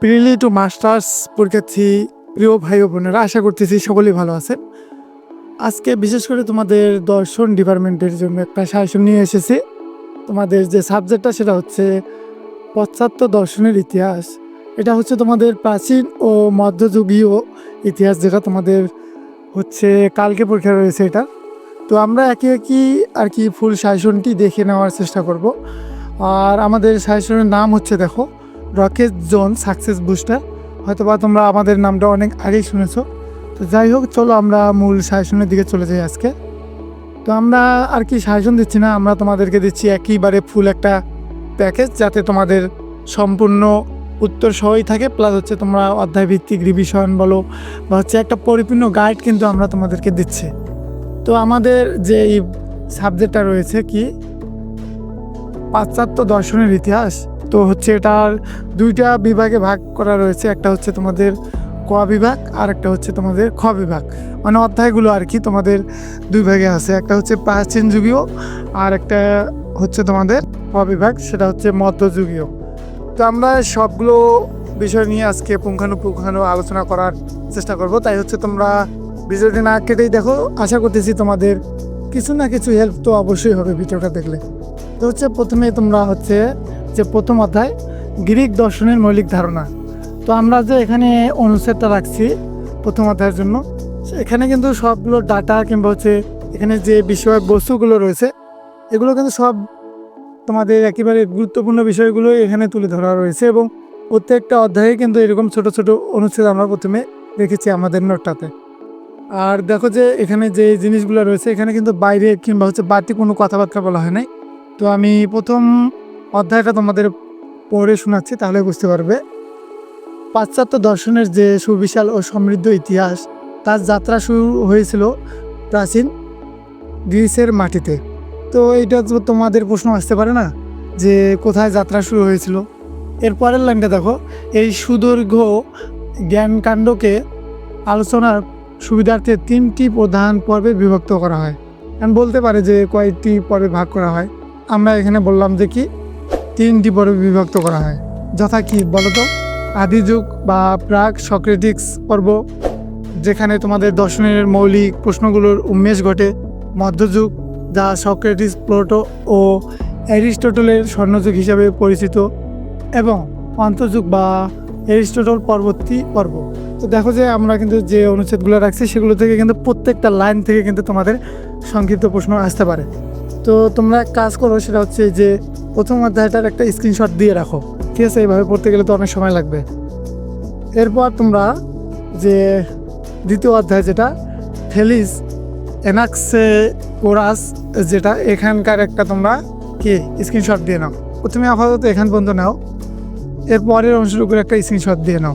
Prelim to masters পরীক্ষার্থী প্রিয় ভাই ও বোনেরা, আশা করতেছি সকলেই ভালো আছেন। আজকে বিশেষ করে তোমাদের দর্শন ডিপার্টমেন্টের জন্য একটা সাজেশন নিয়ে এসেছি। তোমাদের যে সাবজেক্টটা সেটা হচ্ছে পাশ্চাত্য দর্শনের ইতিহাস। এটা হচ্ছে তোমাদের প্রাচীন ও মধ্যযুগীয় ইতিহাস যেটা তোমাদের হচ্ছে কালকে পরীক্ষা রয়েছে এটা। তো আমরা একে একই আর কি ফুল সাজেশনটি দেখে নেওয়ার চেষ্টা করব। আর আমাদের সাজেশনের নাম হচ্ছে দেখো রকেট জোন সাকসেস বুস্টার হয়তো বা তোমরা আমাদের নামটা অনেক আগেই শুনেছো। তো যাই হোক, চলো আমরা মূল সাজেশনের দিকে চলে যাই আজকে। তো আমরা আর কি সাজেশন দিচ্ছি না, আমরা তোমাদেরকে দিচ্ছি একইবারে ফুল একটা প্যাকেজ যাতে তোমাদের সম্পূর্ণ উত্তর সহই থাকে। প্লাস হচ্ছে তোমরা অধ্যায় ভিত্তিক রিভিশন বলো, বা হচ্ছে একটা পরিপূর্ণ গাইড কিন্তু আমরা তোমাদেরকে দিচ্ছি। তো আমাদের যে এই সাবজেক্টটা রয়েছে কি? পাশ্চাত্য দর্শনের ইতিহাস। তো হচ্ছে এটার দুইটা বিভাগে ভাগ করা রয়েছে। একটা হচ্ছে তোমাদের ক বিভাগ আর একটা হচ্ছে তোমাদের খ বিভাগ। মানে অধ্যায়গুলো আর কি তোমাদের দুই ভাগে আছে। একটা হচ্ছে প্রাচীন যুগীয়, আর একটা হচ্ছে তোমাদের ক বিভাগ, সেটা হচ্ছে মধ্যযুগীয় তো আমরা সবগুলো বিষয় নিয়ে আজকে পুঙ্খানুপুঙ্খানু আলোচনা করার চেষ্টা করব। তাই হচ্ছে তোমরা ভিডিওটি না কেটেই দেখো। আশা করতেছি তোমাদের কিছু না কিছু হেল্প তো অবশ্যই হবে ভিডিওটা দেখলে। তো হচ্ছে প্রথমে তোমরা হচ্ছে যে প্রথম অধ্যায়, গ্রিক দর্শনের মৌলিক ধারণা। তো আমরা যে এখানে অনুচ্ছেদটা রাখছি প্রথম অধ্যায়ের জন্য, এখানে কিন্তু সবগুলো ডাটা কিংবা হচ্ছে এখানে যে বিষয় বস্তুগুলো রয়েছে, এগুলো কিন্তু সব তোমাদের একেবারে গুরুত্বপূর্ণ বিষয়গুলো এখানে তুলে ধরা রয়েছে এবং প্রত্যেকটা অধ্যায়ে কিন্তু এরকম ছোট ছোট অনুচ্ছেদ আমরা প্রথমে রেখেছি আমাদের নোটটাতে। আর দেখো যে এখানে যে জিনিসগুলো রয়েছে, এখানে কিন্তু বাইরে কিংবা হচ্ছে বাড়তি কোনো কথাবার্তা বলা হয় নাই। তো আমি প্রথম অধ্যায়টা তোমাদের পড়ে শোনাচ্ছি, তাহলে বুঝতে পারবে। পাশ্চাত্য দর্শনের যে সুবিশাল ও সমৃদ্ধ ইতিহাস, তার যাত্রা শুরু হয়েছিল প্রাচীন গ্রিসের মাটিতে। তো তো তোমাদের প্রশ্ন আসতে পারে না, যে কোথায় যাত্রা শুরু হয়েছিল? এর পরের লাইনটা দেখো, এই সুদৈর্ঘ্য জ্ঞানকাণ্ডকে আলোচনার সুবিধার্থে তিনটি প্রধান পর্বে বিভক্ত করা হয়। বলতে পারে যে কয়েকটি পর্বে ভাগ করা হয়। আমরা এখানে বললাম যে কি তিনটি পর্বে বিভক্ত করা হয়। যথা কি বলতো? আদি যুগ বা প্রাক সক্রেটিক্স পর্ব, যেখানে তোমাদের দর্শনের মৌলিক প্রশ্নগুলোর উন্মেষ ঘটে। মধ্যযুগ যা সক্রেটিস, প্লোটো ও অ্যারিস্টটলের স্বর্ণযুগ হিসাবে পরিচিত এবং অন্তযুগ বা অ্যারিস্টটল পরবর্তী পর্ব। তো দেখো যে আমরা কিন্তু যে অনুচ্ছেদগুলো রাখছি, সেগুলো থেকে কিন্তু প্রত্যেকটা লাইন থেকে কিন্তু তোমাদের সংক্ষিপ্ত প্রশ্ন আসতে পারে। তো তোমরা এক কাজ করো, সেটা হচ্ছে যে প্রথম অধ্যায়টার একটা স্ক্রিনশট দিয়ে রাখো। ঠিক আছে? এইভাবে পড়তে গেলে তো অনেক সময় লাগবে। এরপর তোমরা যে দ্বিতীয় অধ্যায় যেটা ফেলিস এনাক্সে কোরাস যেটা এখানকার একটা তোমরা কি স্ক্রিনশট দিয়ে নাও। প্রথমে আপাতত এখান পর্যন্ত নাও। এর পরের অংশটুকুর একটা স্ক্রিনশট দিয়ে নাও।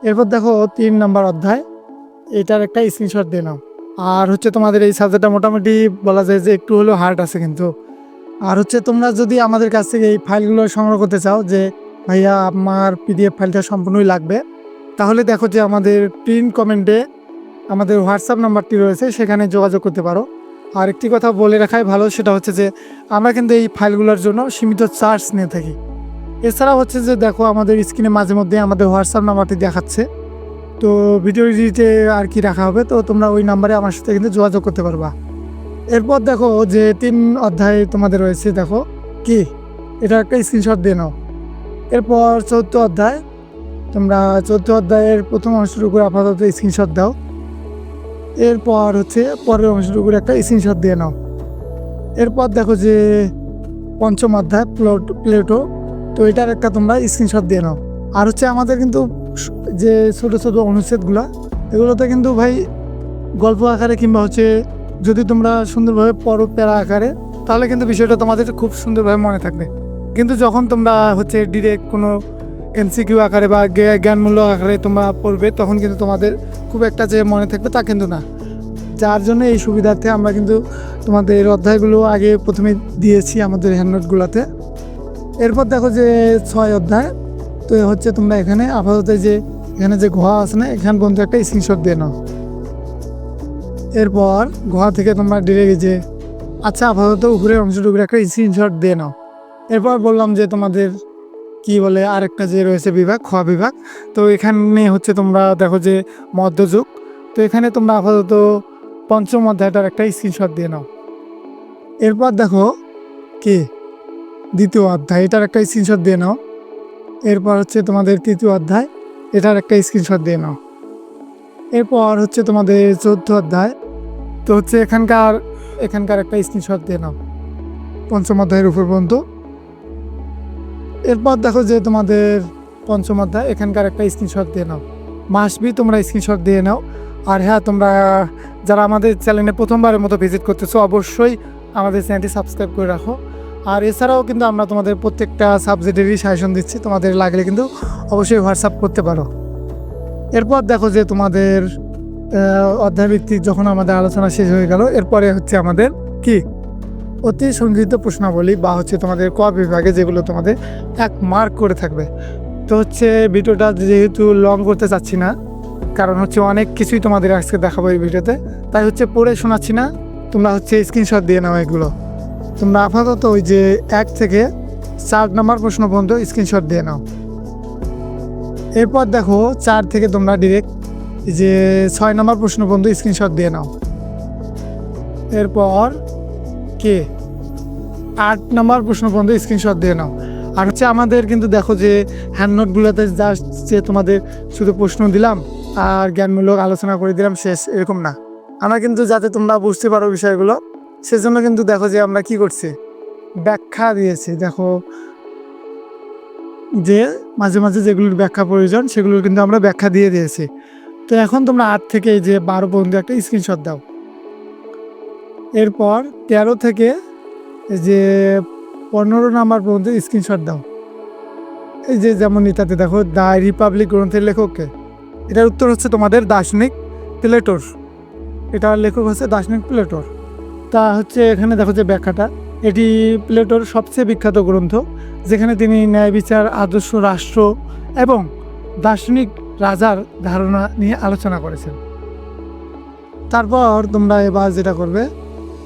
এরপর দেখো তিন নম্বর অধ্যায়, এটার একটা স্ক্রিনশট দিয়ে নাও। আর হচ্ছে তোমাদের এই সাবজেক্টটা মোটামুটি বলা যায় যে একটু হলেও হার্ড আছে কিন্তু। আর হচ্ছে তোমরা যদি আমাদের কাছ থেকে এই ফাইলগুলো সংগ্রহ করতে চাও যে, ভাইয়া, আমার পিডিএফ ফাইলটা সম্পূর্ণই লাগবে, তাহলে দেখো যে আমাদের প্রিন্ট কমেন্টে আমাদের হোয়াটসঅ্যাপ নাম্বারটি রয়েছে, সেখানে যোগাযোগ করতে পারো। আর একটি কথা বলে রাখাই ভালো, সেটা হচ্ছে যে আমরা কিন্তু এই ফাইলগুলোর জন্য সীমিত চার্জ নিয়ে থাকি। এছাড়া হচ্ছে যে দেখো আমাদের স্ক্রিনে মাঝে মধ্যে আমাদের হোয়াটসঅ্যাপ নাম্বারটি দেখাচ্ছে। তো ভিডিও এডিটে আর কি রাখা হবে, তো তোমরা ওই নাম্বারে আমার সাথে কিন্তু যোগাযোগ করতে পারবা। এরপর দেখো যে তিন অধ্যায় তোমাদের রয়েছে, দেখো। কি? এটা একটা স্ক্রিনশট দিয়ে নাও। এরপর চৌদ্দ অধ্যায়। তোমরা চৌদ্দ অধ্যায়ের প্রথম অংশটুকুর আপাতত স্ক্রিনশট দাও। এরপর হচ্ছে পরের অংশটুকুর একটা স্ক্রিনশট দিয়ে নাও। এরপর দেখো যে পঞ্চম অধ্যায়, প্লট, প্লেটো। তো এটার একটা তোমরা স্ক্রিনশট দিয়ে নাও। আর হচ্ছে আমাদের কিন্তু যে ছোটো ছোটো অনুচ্ছেদগুলো, এগুলোতে কিন্তু ভাই গল্প আকারে কিংবা হচ্ছে যদি তোমরা সুন্দরভাবে পড়ো প্যারা আকারে, তাহলে কিন্তু বিষয়টা তোমাদের খুব সুন্দরভাবে মনে থাকবে। কিন্তু যখন তোমরা হচ্ছে ডিরেক্ট কোনো এমসিকিউ আকারে বা জ্ঞানমূলক আকারে তোমরা পড়বে, তখন কিন্তু তোমাদের খুব একটা যে মনে থাকবে তা কিন্তু না। যার জন্য এই সুবিধার্থে আমরা কিন্তু তোমাদের অধ্যায়গুলো আগে প্রথমে দিয়েছি আমাদের হ্যান্ডনোটগুলোতে এরপর দেখো যে ছয় অধ্যায়। তো হচ্ছে তোমরা এখানে আপাতত যে এখানে যে গুহা আছে না, এখান পর্যন্ত একটা স্ক্রিনশট দিয়ে নাও। এরপর গুহা থেকে তোমরা ডিরেক্ট যে আচ্ছা আপাতত উপরের অংশটুকুর একটা স্ক্রিনশট দিয়ে নাও। এরপর বললাম যে তোমাদের কি বলে আরেকটা যে রয়েছে বিভাগ খ বিভাগ, তো এখানে হচ্ছে তোমরা দেখো যে মধ্যযুগ, তো এখানে তোমরা আপাতত পঞ্চম অধ্যায়টার একটা স্ক্রিনশট দিয়ে নাও। এরপর দেখো কি, দ্বিতীয় অধ্যায়, এটার একটা স্ক্রিনশট দিয়ে নাও। এরপর হচ্ছে তোমাদের তৃতীয় অধ্যায়। এটার একটা স্ক্রিনশট দিয়ে নাও। এরপর হচ্ছে তোমাদের চৌদ্দ অধ্যায়। তো হচ্ছে এখানকার এখানকার একটা স্ক্রিনশট দিয়ে নাও। পঞ্চম অধ্যায়ের উপর পর্যন্ত এরপর দেখো যে তোমাদের পঞ্চম অধ্যায়, এখানকার একটা স্ক্রিনশট দিয়ে নাও। মাসবি তোমরা স্ক্রিনশট দিয়ে নাও। আর হ্যাঁ তোমরা যারা আমাদের চ্যানেলে প্রথমবারের মতো ভিজিট করতেছো, অবশ্যই আমাদের চ্যানেলটি সাবস্ক্রাইব করে রাখো। আর এছাড়াও কিন্তু আমরা তোমাদের প্রত্যেকটা সাবজেক্টেরই সাজেশন দিচ্ছি। তোমাদের লাগলে কিন্তু অবশ্যই হোয়াটসঅ্যাপ করতে পারো। এরপর দেখো যে তোমাদের অধ্যায়ভিত্তিক যখন আমাদের আলোচনা শেষ হয়ে গেল, এরপরে হচ্ছে আমাদের কি? অতি সংগৃহীত প্রশ্নাবলী বা হচ্ছে তোমাদের ক বিভাগে যেগুলো তোমাদের এক মার্ক করে থাকবে। তো হচ্ছে ভিডিওটা যেহেতু লং করতে চাচ্ছি না, কারণ হচ্ছে অনেক কিছুই তোমাদের আজকে দেখাবো এই ভিডিওতে, তাই হচ্ছে পড়ে শোনাচ্ছি না। তোমরা হচ্ছে স্ক্রিনশট দিয়ে নাও এগুলো। তোমরা আপাতত ওই যে এক থেকে চার নম্বর প্রশ্ন পর্যন্ত স্ক্রিনশট দিয়ে নাও। এরপর দেখো চার থেকে তোমরা ডিরেক্ট যে ছয় নম্বর প্রশ্ন পর্যন্ত স্ক্রিনশট দিয়ে নাও। এরপর কে? আট নম্বর প্রশ্ন পর্যন্ত স্ক্রিনশট দিয়ে নাও। আর হচ্ছে আমাদের কিন্তু দেখো যে হ্যান্ড নোটগুলোতে জাস্ট যে তোমাদের শুধু প্রশ্ন দিলাম আর জ্ঞানমূলক আলোচনা করে দিলাম, শেষ, এরকম না। আমরা কিন্তু যাতে তোমরা বুঝতে পারো বিষয়গুলো সেজন্য কিন্তু দেখো যে আমরা কি করছি? ব্যাখ্যা দিয়েছি। দেখো যে মাঝে মাঝে যেগুলোর ব্যাখ্যা প্রয়োজন, সেগুলোর কিন্তু আমরা ব্যাখ্যা দিয়ে দিয়েছি। তো এখন তোমরা আট থেকে এই যে বারো পর্যন্ত একটা স্ক্রিনশট দাও। এরপর তেরো থেকে এই যে পনেরো নাম্বার পর্যন্ত স্ক্রিনশট দাও। এই যে যেমন এটাতে দেখো, দ্য রিপাবলিক গ্রন্থের লেখককে। এটার উত্তর হচ্ছে তোমাদের দার্শনিক প্লেটোর। এটার লেখক হচ্ছে দার্শনিক প্লেটোর। তা হচ্ছে এখানে দেখো যে ব্যাখ্যাটা। এটি প্লেটোর সবচেয়ে বিখ্যাত গ্রন্থ, যেখানে তিনি ন্যায় বিচার, আদর্শ রাষ্ট্র এবং দার্শনিক রাজার ধারণা নিয়ে আলোচনা করেছেন। তারপর তোমরা এবার যেটা করবে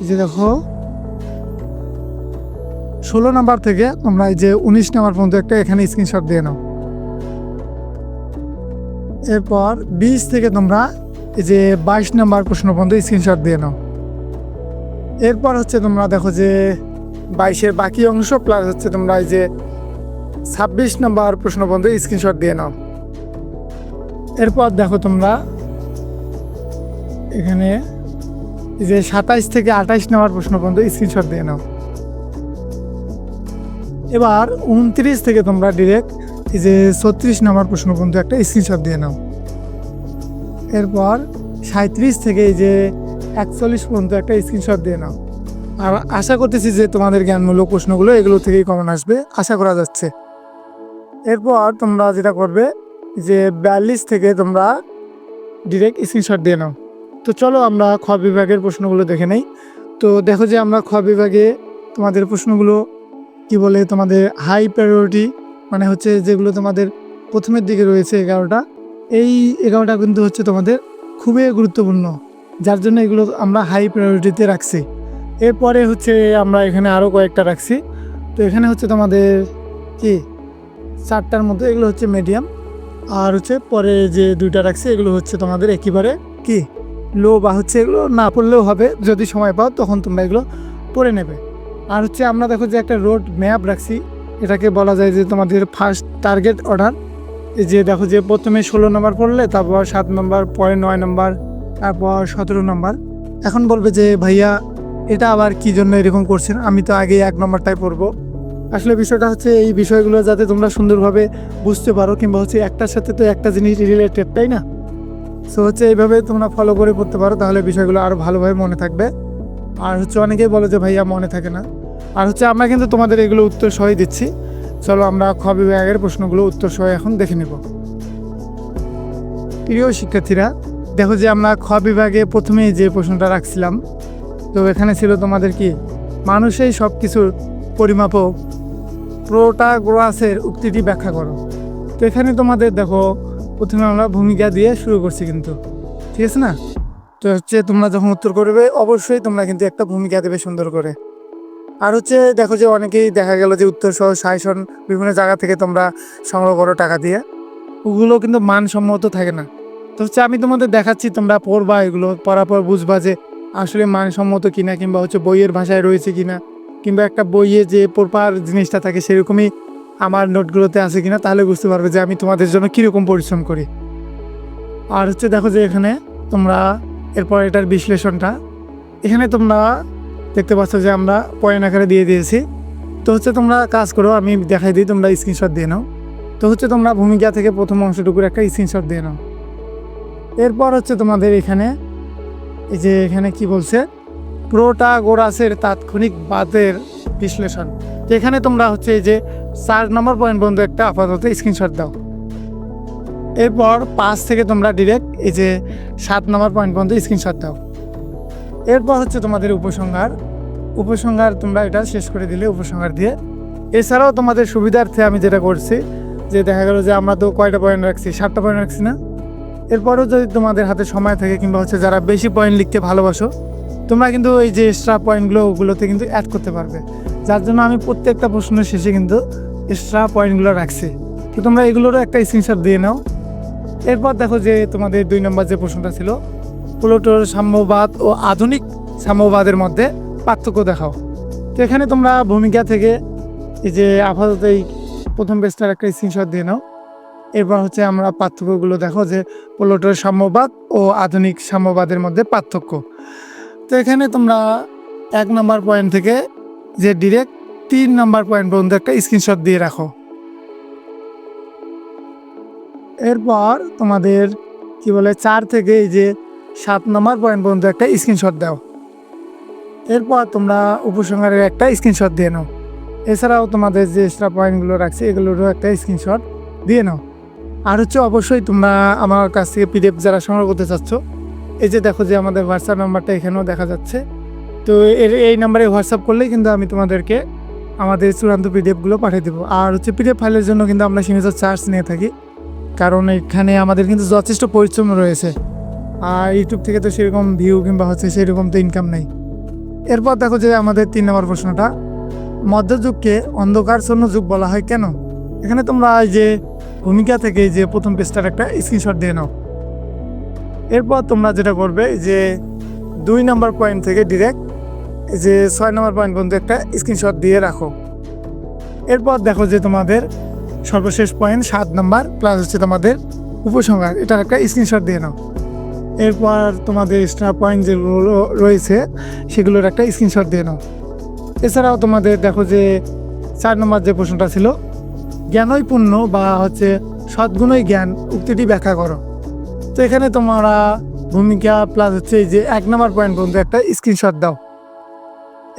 যে দেখো, ষোলো নাম্বার থেকে তোমরা এই যে উনিশ নাম্বার পর্যন্ত একটা এখানে স্ক্রিনশট দিয়ে নাও। এরপর বিশ থেকে তোমরা এই যে বাইশ নাম্বার প্রশ্ন পর্যন্ত স্ক্রিনশট দিয়ে নাও। এরপর হচ্ছে তোমরা দেখো যে বাইশের বাকি অংশ প্লাস হচ্ছে তোমরা এই যে ছাব্বিশ নাম্বার প্রশ্ন পর্যন্ত স্ক্রিনশট দিয়ে নাও। এরপর দেখো তোমরা এখানে যে সাতাইশ থেকে আঠাইশ নাম্বার প্রশ্ন পর্যন্ত স্ক্রিনশট দিয়ে নাও। এবার উনত্রিশ থেকে তোমরা ডিরেক্ট এই যে ছত্রিশ নাম্বার প্রশ্ন পর্যন্ত একটা স্ক্রিনশট দিয়ে নাও। এরপর সাঁত্রিশ থেকে এই যে একচল্লিশ পর্যন্ত একটা স্ক্রিনশট দিয়ে নাও। আর আশা করতেছি যে তোমাদের জ্ঞানমূলক প্রশ্নগুলো এগুলো থেকেই কমন আসবে। আশা করা যাচ্ছে। এরপর তোমরা যেটা করবে, যে বিয়াল্লিশ থেকে তোমরা ডিরেক্ট স্ক্রিনশট দিয়ে নাও। তো চলো আমরা খ বিভাগের প্রশ্নগুলো দেখে নেই। তো দেখো যে আমরা খ বিভাগে তোমাদের প্রশ্নগুলো কি বলে, তোমাদের হাই প্রায়োরিটি মানে হচ্ছে যেগুলো তোমাদের প্রথমের দিকে রয়েছে এগারোটা। এই এগারোটা কিন্তু হচ্ছে তোমাদের খুবই গুরুত্বপূর্ণ। যার জন্য এগুলো আমরা হাই প্রায়োরিটিতে রাখছি। এরপরে হচ্ছে আমরা এখানে আরও কয়েকটা রাখছি। তো এখানে হচ্ছে তোমাদের কি? চারটার মধ্যে এগুলো হচ্ছে মিডিয়াম আর হচ্ছে পরে যে দুইটা রাখছি, এগুলো হচ্ছে তোমাদের একেবারে কি? লো বা হচ্ছে এগুলো না পড়লেও হবে। যদি সময় পাও, তখন তোমরা এগুলো পড়ে নেবে। আর হচ্ছে আমরা দেখো যে একটা রোড ম্যাপ রাখছি। এটাকে বলা যায় যে তোমাদের ফার্স্ট টার্গেট অর্ডার এই যে দেখো যে প্রথমে ষোলো নম্বর পড়লে, তারপর সাত নম্বর পরে নয় নম্বর তারপর সতেরো নম্বর। এখন বলবে যে, ভাইয়া, এটা আবার কি জন্য এরকম করছেন? আমি তো আগে এক নম্বরটাই পড়ব। আসলে বিষয়টা হচ্ছে, এই বিষয়গুলো যাতে তোমরা সুন্দরভাবে বুঝতে পারো, কিংবা হচ্ছে একটার সাথে তো একটা জিনিস রিলেটেড তাই না? সো হচ্ছে এইভাবে তোমরা ফলো করে পড়তে পারো, তাহলে বিষয়গুলো আরও ভালোভাবে মনে থাকবে। আর হচ্ছে অনেকেই বলো যে, ভাইয়া, মনে থাকে না। আর হচ্ছে আমরা কিন্তু তোমাদের এগুলো উত্তর সহই দিচ্ছি। চলো আমরা খ বিভাগের প্রশ্নগুলো উত্তর সহ এখন দেখে নেব। প্রিয় শিক্ষার্থীরা দেখো যে আমরা খ বিভাগে প্রথমেই যে প্রশ্নটা রাখছিলাম, তো এখানে ছিল তোমাদের কি? মানুষই সব কিছুর পরিমাপক। প্রোটাগ্রাসের উক্তিটি ব্যাখ্যা করো। তো এখানে তোমাদের দেখো, প্রথমে আমরা ভূমিকা দিয়ে শুরু করছি কিন্তু। ঠিক আছে না? তো হচ্ছে তোমরা যখন উত্তর করবে, অবশ্যই তোমরা কিন্তু একটা ভূমিকা দেবে সুন্দর করে। আর হচ্ছে দেখো যে অনেকেই দেখা গেল যে উত্তর সহ সাইসন বিভিন্ন জায়গা থেকে তোমরা সংগ্রহ করো টাকা দিয়ে। ওগুলো কিন্তু মানসম্মত থাকে না। তো হচ্ছে আমি তোমাদের দেখাচ্ছি, তোমরা পড়বা এগুলো, পড়ার পর বুঝবা যে আসলে মানসম্মত কিনা কিংবা হচ্ছে বইয়ের ভাষায় রয়েছে কিনা, কিংবা একটা বইয়ে যে পড়বার জিনিসটা থাকে সেরকমই আমার নোটগুলোতে আছে কিনা, তাহলে বুঝতে পারবে যে আমি তোমাদের জন্য কীরকম পরিশ্রম করি। আর হচ্ছে দেখো যে এখানে তোমরা, এরপর এটার বিশ্লেষণটা, এখানে তোমরা দেখতে পাচ্ছ যে আমরা পয়েন্ট আকারে দিয়ে দিয়েছি। তো হচ্ছে তোমরা কাজ করো, আমি দেখাই দিই, তোমরা স্ক্রিনশট দিয়ে নাও। তো হচ্ছে তোমরা ভূমিকা থেকে প্রথম অংশটুকুর একটা স্ক্রিনশট দিয়ে নাও। এরপর হচ্ছে তোমাদের এখানে এই যে এখানে কি বলছে? প্রোটাগোরাসের তাৎক্ষণিক বাদের বিশ্লেষণ। এখানে তোমরা হচ্ছে এই যে চার নম্বর পয়েন্ট বন্ধু একটা আপাতত স্ক্রিনশট দাও। এরপর পাঁচ থেকে তোমরা ডিরেক্ট এই যে সাত নম্বর পয়েন্ট পর্যন্ত স্ক্রিনশট দাও। এরপর হচ্ছে তোমাদের উপসংহার। উপসংহার তোমরা এটা শেষ করে দিলে উপসংহার দিয়ে। এছাড়াও তোমাদের সুবিধার্থে আমি যেটা করছি, যে দেখা গেল যে আমরা তো কয়টা পয়েন্ট রাখছি? সাতটা পয়েন্ট রাখছি না? এরপরও যদি তোমাদের হাতে সময় থাকে কিংবা হচ্ছে যারা বেশি পয়েন্ট লিখতে ভালোবাসো, তোমরা কিন্তু এই যে এক্সট্রা পয়েন্টগুলো ওগুলোতে কিন্তু অ্যাড করতে পারবে। যার জন্য আমি প্রত্যেকটা প্রশ্নের শেষে কিন্তু এক্সট্রা পয়েন্টগুলো রাখছি। তো তোমরা এগুলোরও একটা স্ক্রিনশট দিয়ে নাও। এরপর দেখো যে তোমাদের দুই নম্বর যে প্রশ্নটা ছিল প্লুটোর সাম্যবাদ ও আধুনিক সাম্যবাদের মধ্যে পার্থক্য দেখাও। তো এখানে তোমরা ভূমিকা থেকে এই যে আপাতত এই প্রথম পেজটার একটা স্ক্রিনশট দিয়ে নাও। এরপর হচ্ছে আমরা পার্থক্যগুলো দেখো যে প্লুটোর সাম্যবাদ ও আধুনিক সাম্যবাদের মধ্যে পার্থক্য। তো এখানে তোমরা এক নম্বর পয়েন্ট থেকে যে ডিরেক্ট তিন নম্বর পয়েন্ট পর্যন্ত একটা স্ক্রিনশট দিয়ে রাখো। এরপর তোমাদের কি বলে চার থেকে এই যে সাত নম্বর পয়েন্ট পর্যন্ত একটা স্ক্রিনশট দাও। এরপর তোমরা উপসংহারের একটা স্ক্রিনশট দিয়ে নাও। এছাড়াও তোমাদের যে এক্সট্রা পয়েন্টগুলো রাখছে এগুলোরও একটা স্ক্রিনশট দিয়ে নাও। আর হচ্ছে অবশ্যই তোমরা আমার কাছ থেকে পিডিএফ যারা সংগ্রহ করতে চাচ্ছ, এই যে দেখো যে আমাদের হোয়াটসঅ্যাপ নাম্বারটা এখানেও দেখা যাচ্ছে। তো এর, এই নাম্বারে হোয়াটসঅ্যাপ করলেই কিন্তু আমি তোমাদেরকে আমাদের চূড়ান্ত পিডিএফগুলো পাঠিয়ে দেবো। আর হচ্ছে পিডিএফ ফাইলের জন্য কিন্তু আমরা সীমিত চার্জ নিয়ে থাকি, কারণ এখানে আমাদের কিন্তু যথেষ্ট পরিশ্রম রয়েছে। আর ইউটিউব থেকে তো সেরকম ভিউ কিংবা হচ্ছে সেরকম তো ইনকাম নেই। এরপর দেখো যে আমাদের তিন নম্বর প্রশ্নটা, মধ্যযুগকে অন্ধকারচ্ছন্ন যুগ বলা হয় কেন? এখানে তোমরা যে ভূমিকা থেকে যে প্রথম পেজটার একটা স্ক্রিনশট দিয়ে নাও। এরপর তোমরা যেটা করবে যে দুই নাম্বার পয়েন্ট থেকে ডিরেক্ট যে ছয় নম্বর পয়েন্ট পর্যন্ত একটা স্ক্রিনশট দিয়ে রাখো। এরপর দেখো যে তোমাদের সর্বশেষ পয়েন্ট সাত নাম্বার প্লাস হচ্ছে তোমাদের উপসংহার। এটার একটা স্ক্রিনশট দিয়ে নাও। এরপর তোমাদের এক্সট্রা পয়েন্ট যেগুলো রয়েছে, সেগুলোর একটা স্ক্রিনশট দিয়ে নাও। এছাড়াও তোমাদের দেখো যে চার নম্বর যে প্রশ্নটা ছিল জ্ঞানই পূর্ণ বা হচ্ছে সদ্গুণই জ্ঞান, উক্তিটি ব্যাখ্যা করো। তো এখানে তোমরা ভূমিকা প্লাস হচ্ছে যে এক নম্বর পয়েন্ট পর্যন্ত একটা স্ক্রিনশট দাও।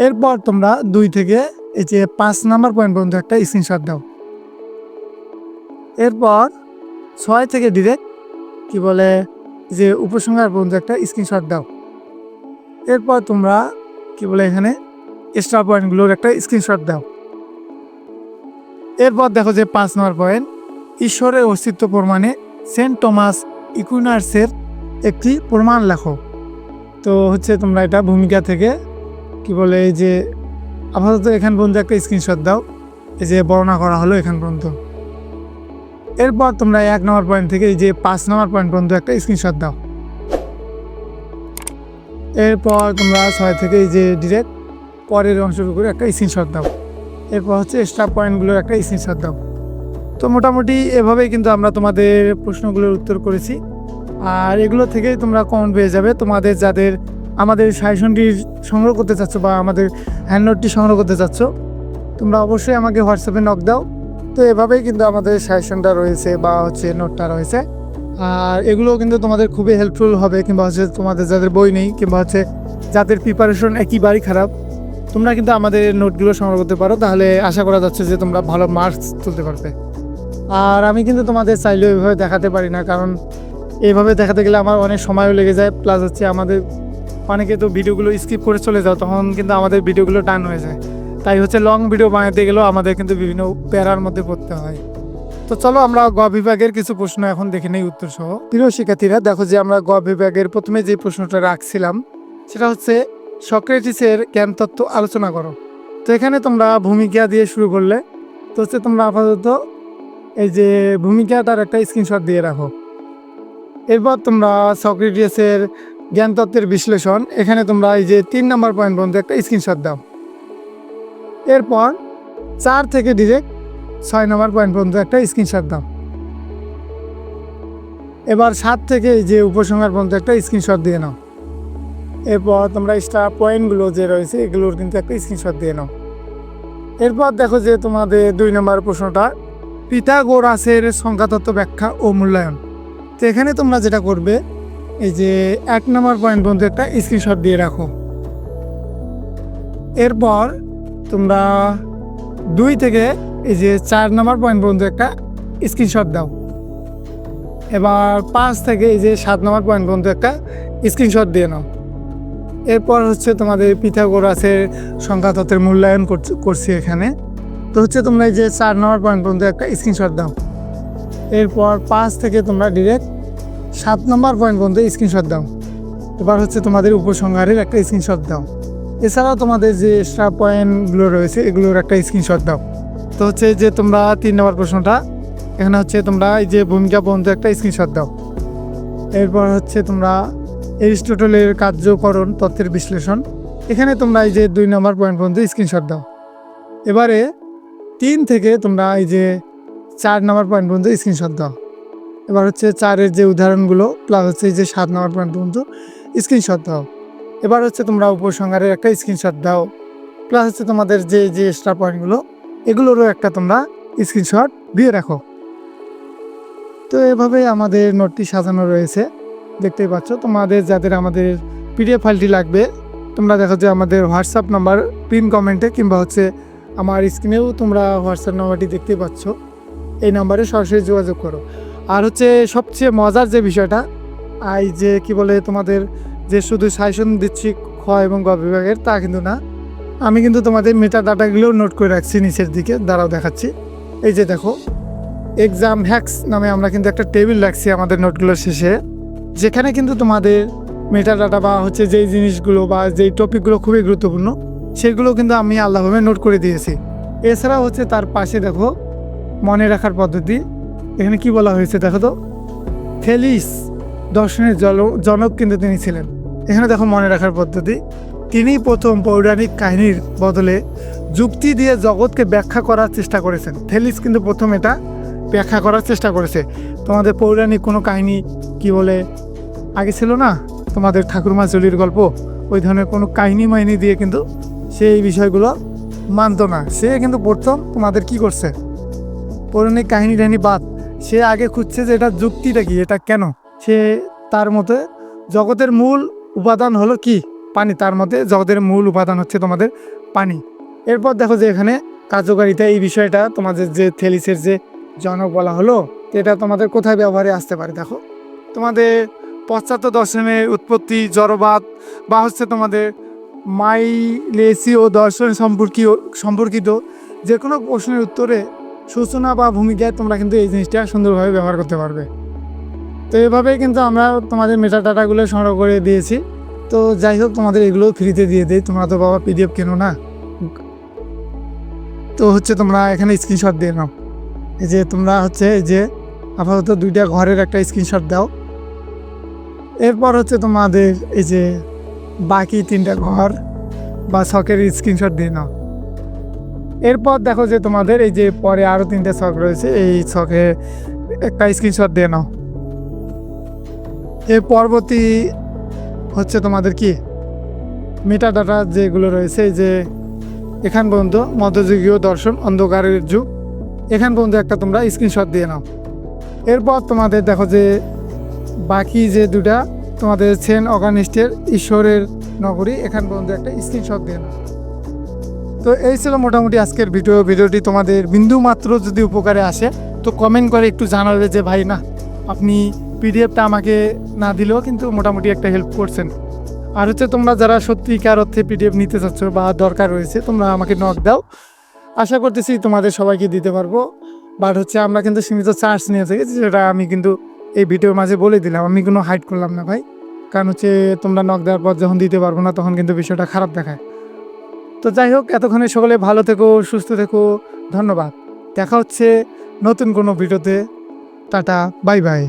এরপর তোমরা দুই থেকে এই যে পাঁচ নাম্বার পয়েন্ট পর্যন্ত একটা স্ক্রিনশট দাও। এরপর ছয় থেকে ডিরেক্ট কি বলে যে উপসংহার পর্যন্ত একটা স্ক্রিনশট দাও। এরপর তোমরা কি বলে এখানে এক্সট্রা পয়েন্টগুলোর একটা স্ক্রিনশট দাও। এরপর দেখো যে পাঁচ নম্বর পয়েন্ট, ঈশ্বরের অস্তিত্ব প্রমাণে সেন্ট টমাস ইকুইনার্সের একটি প্রমাণ লেখো। তো হচ্ছে তোমরা এটা ভূমিকা থেকে কি বলে এই যে, আপাতত এখান পর্যন্ত একটা স্ক্রিনশট দাও, এই যে বর্ণনা করা হলো এখান পর্যন্ত। এরপর তোমরা এক নম্বর পয়েন্ট থেকে এই যে পাঁচ নম্বর পয়েন্ট পর্যন্ত একটা স্ক্রিনশট দাও। এরপর তোমরা ছয় থেকে এই যে ডিরেক্ট পরের অংশ করে একটা স্ক্রিনশট দাও। এরপর হচ্ছে এক্সট্রা পয়েন্টগুলোর একটা স্ক্রিনশট দাও। তো মোটামুটি এভাবেই কিন্তু আমরা তোমাদের প্রশ্নগুলোর উত্তর করেছি। আর এগুলো থেকেই তোমরা কমন পেয়ে যাবে। তোমাদের যাদের আমাদের সাজেশনটি সংগ্রহ করতে চাচ্ছ বা আমাদের হ্যান্ডনোটটি সংগ্রহ করতে চাচ্ছ, তোমরা অবশ্যই আমাকে হোয়াটসঅ্যাপে নক দাও। তো এভাবেই কিন্তু আমাদের সাজেশনটা রয়েছে বা হচ্ছে নোটটা রয়েছে। আর এগুলো কিন্তু তোমাদের খুবই হেল্পফুল হবে কিংবা হচ্ছে তোমাদের যাদের বই নেই কিংবা হচ্ছে যাদের প্রিপারেশন একেবারেই খারাপ তোমরা কিন্তু আমাদের নোটগুলো সংগ্রহ করতে পারো, তাহলে আশা করা যাচ্ছে যে তোমরা ভালো মার্কস তুলতে পারবে। আর আমি কিন্তু তোমাদের চাইলেও এভাবে দেখাতে পারি না, কারণ এইভাবে দেখাতে গেলে আমার অনেক সময়ও লেগে যায় প্লাস হচ্ছে আমাদের অনেকে তো ভিডিওগুলো স্কিপ করে চলে যাও, তখন কিন্তু আমাদের ভিডিওগুলো টান হয়ে যায়। তাই হচ্ছে লং ভিডিও বানাতে গেলেও আমাদের কিন্তু বিভিন্ন প্যারার মধ্যে পড়তে হয়। তো চলো আমরা গ বিভাগের কিছু প্রশ্ন এখন দেখে নেই উত্তর সহ প্রিয় শিক্ষার্থীরা, দেখো যে আমরা গ বিভাগের প্রথমে যে প্রশ্নটা রাখছিলাম, সেটা হচ্ছে সক্রেটিসের জ্ঞান তত্ত্ব আলোচনা করো। তো এখানে তোমরা ভূমিকা দিয়ে শুরু করলে। তো হচ্ছে তোমরা আপাতত এই যে ভূমিকাটার একটা স্ক্রিনশট দিয়ে রাখো। এরপর তোমরা সক্রেটিয়াসের জ্ঞানতত্ত্বের বিশ্লেষণ। এখানে তোমরা এই যে তিন নম্বর পয়েন্ট পর্যন্ত একটা স্ক্রিনশট দাও। এরপর চার থেকে ডিরেক্ট ছয় নম্বর পয়েন্ট পর্যন্ত একটা স্ক্রিনশট দাও। এবার সাত থেকে এই যে উপসংহার পর্যন্ত একটা স্ক্রিনশট দিয়ে নাও। এরপর তোমরা স্টার পয়েন্টগুলো যে রয়েছে, এগুলোর কিন্তু একটা স্ক্রিনশট দিয়ে নাও। এরপর দেখো যে তোমাদের দুই নম্বর প্রশ্নটা, পিথাগোরাসের সংখ্যাতত্ত্ব ব্যাখ্যা ও মূল্যায়ন। তো এখানে তোমরা যেটা করবে, এই যে এক নম্বর পয়েন্ট পর্যন্ত একটা স্ক্রিনশট দিয়ে রাখো। এরপর তোমরা দুই থেকে এই যে চার নম্বর পয়েন্ট পর্যন্ত একটা স্ক্রিনশট দাও। এবার পাঁচ থেকে এই যে সাত নম্বর পয়েন্ট পর্যন্ত একটা স্ক্রিনশট দিয়ে নাও। এরপর হচ্ছে তোমাদের পিথাগোরাসের সংখ্যাতত্ত্বের মূল্যায়ন করছ- করছি এখানে। তো হচ্ছে তোমরা এই যে চার নম্বর পয়েন্ট পর্যন্ত একটা স্ক্রিনশট দাও। এরপর পাঁচ থেকে তোমরা ডিরেক্ট সাত নম্বর পয়েন্ট পর্যন্ত স্ক্রিনশট দাও। এবার হচ্ছে তোমাদের উপসংহারের একটা স্ক্রিনশট দাও। এছাড়াও তোমাদের যে এক্সট্রা পয়েন্টগুলো রয়েছে, এগুলোর একটা স্ক্রিনশট দাও। তো হচ্ছে যে তোমরা তিন নম্বর প্রশ্নটা, এখানে হচ্ছে তোমরা এই যে ভূমিকা পর্যন্ত একটা স্ক্রিনশট দাও। এরপর হচ্ছে তোমরা এরিস্টটলের কার্যকরণ তথ্যের বিশ্লেষণ। এখানে তোমরা এই যে দুই নম্বর পয়েন্ট পর্যন্ত স্ক্রিনশট দাও। এবারে তিন থেকে তোমরা এই যে চার নম্বর পয়েন্ট পর্যন্ত স্ক্রিনশট দাও। এবার হচ্ছে চারের যে উদাহরণগুলো প্লাস হচ্ছে এই যে সাত নম্বর পয়েন্ট পর্যন্ত স্ক্রিনশট দাও। এবার হচ্ছে তোমরা উপসংহারের একটা স্ক্রিনশট দাও। প্লাস হচ্ছে তোমাদের যে যে এক্সট্রা পয়েন্টগুলো এগুলোরও একটা তোমরা স্ক্রিনশট দিয়ে রাখো। তো এভাবে আমাদের নোটটি সাজানো রয়েছে। দেখতেই পাচ্ছ। তোমাদের, যাদের আমাদের পিডিএফ ফাইলটি লাগবে, তোমরা দেখো যে আমাদের হোয়াটসঅ্যাপ নাম্বার পিন কমেন্টে কিংবা হচ্ছে আমার স্ক্রিনেও তোমরা হোয়াটসঅ্যাপ নাম্বারটি দেখতে পাচ্ছ। এই নাম্বারে সরাসরি যোগাযোগ করো। আর হচ্ছে সবচেয়ে মজার যে বিষয়টা, আই যে কি বলে তোমাদের যে শুধু সাজেশন দিচ্ছি খ এবং গ বিভাগের, তা কিন্তু না। আমি কিন্তু তোমাদের মেটা ডাটাগুলোও নোট করে রাখছি নিচের দিকে, দাঁড়াও দেখাচ্ছি। এই যে দেখো এক্সাম হ্যাক্স নামে আমরা কিন্তু একটা টেবিল রাখছি আমাদের নোটগুলোর শেষে। যেখানে কিন্তু তোমাদের মেটা ডাটা বা হচ্ছে যেই জিনিসগুলো বা যেই টপিকগুলো খুবই গুরুত্বপূর্ণ, সেগুলো কিন্তু আমি আলাদাভাবে নোট করে দিয়েছি। এছাড়া হচ্ছে তার পাশে দেখো, মনে রাখার পদ্ধতি। এখানে কি বলা হয়েছে দেখো তো? থেলিস দর্শনের জনক কিন্তু তিনি ছিলেন। এখানে দেখো মনে রাখার পদ্ধতি। তিনি প্রথম পৌরাণিক কাহিনীর বদলে যুক্তি দিয়ে জগৎকে ব্যাখ্যা করার চেষ্টা করেছেন। থেলিস কিন্তু প্রথম এটা ব্যাখ্যা করার চেষ্টা করেছে। তোমাদের পৌরাণিক কোনো কাহিনী কি বলে? আগে ছিল না? তোমাদের ঠাকুরমা জলির গল্প, ওই ধরনের কোনো কাহিনী মাহিনী দিয়ে কিন্তু সে এই বিষয়গুলো মানতো না। সে কিন্তু প্রথম তোমাদের কি করছে? পৌরাণিক কাহিনী টাহিনী বাদ, সে আগে খুঁজছে যে এটা যুক্তিটা কি, এটা কেন? সে তার মতে জগতের মূল উপাদান হলো কি? পানি। তার মতে জগতের মূল উপাদান হচ্ছে তোমাদের পানি। এরপর দেখো যে এখানে কার্যকারিতা, এই বিষয়টা তোমাদের যে থেলিসের যে জনক বলা হলো, এটা তোমাদের কোথায় ব্যবহারে আসতে পারে দেখো। তোমাদের পশ্চাত্য দর্শনের উৎপত্তি, জড়বাদ বা হচ্ছে তোমাদের মাইলেসীয় দর্শন সম্পর্কীয়, সম্পর্কিত যে কোনো প্রশ্নের উত্তরে সূচনা বা ভূমিকায় তোমরা কিন্তু এই জিনিসটা সুন্দরভাবে ব্যবহার করতে পারবে। তো এভাবেই কিন্তু আমরা তোমাদের মেটা ডাটাগুলো সংগ্রহ করে দিয়েছি। তো যাই হোক, তোমাদের এগুলো ফ্রিতে দিয়ে দিই। তোমরা তো বাবা পিডিএফ কেনো না? তো হচ্ছে তোমরা এখানে স্ক্রিনশট দিয়ে নাও। এই যে তোমরা হচ্ছে যে আপাতত দুইটা ঘরের একটা স্ক্রিনশট দাও। এরপর হচ্ছে তোমাদের এই যে বাকি তিনটা ঘর বা শখের স্ক্রিনশট দিয়ে নাও। এরপর দেখো যে তোমাদের এই যে পরে আরও তিনটে শখ রয়েছে, এই শখে একটা স্ক্রিনশট দিয়ে নাও। এর পরবর্তী হচ্ছে তোমাদের কি? মেটা ডাটা যেগুলো রয়েছে, এই যে এখান পর্যন্ত মধ্যযুগীয় দর্শন, অন্ধকারের যুগ। এখান পর্যন্ত একটা তোমরা স্ক্রিনশট দিয়ে নাও। এরপর তোমাদের দেখো যে বাকি যে দুটা তোমাদের সেন অগানিস্টের ঈশ্বরের নগরী, এখান পর্যন্ত একটা স্ক্রিনশট দিয়ে নাও। তো এই ছিল মোটামুটি আজকের ভিডিও ভিডিওটি তোমাদের বিন্দু মাত্র যদি উপকারে আসে, তো কমেন্ট করে একটু জানাবে যে, ভাই না, আপনি পিডিএফটা আমাকে না দিলেও কিন্তু মোটামুটি একটা হেল্প করছেন। আর হচ্ছে তোমরা যারা সত্যিকার অর্থে পিডিএফ নিতে চাচ্ছ বা দরকার রয়েছে, তোমরা আমাকে নক দাও। আশা করতেছি তোমাদের সবাইকে দিতে পারব। বাট হচ্ছে আমরা কিন্তু সীমিত চার্জ নিয়ে থাকি, যেটা আমি কিন্তু এই ভিডিওর মাঝে বলে দিলাম, আমি কোনো হাইড করলাম না ভাই। কারণ হচ্ছে তোমরা নক দেওয়ার পর যখন দিতে পারব না, তখন কিন্তু বিষয়টা খারাপ দেখায়। তো যাই হোক, এতক্ষণে সকলে ভালো থেকো, সুস্থ থেকো, ধন্যবাদ। দেখা হচ্ছে নতুন কোনো ভিডিওতে। Tata bye bye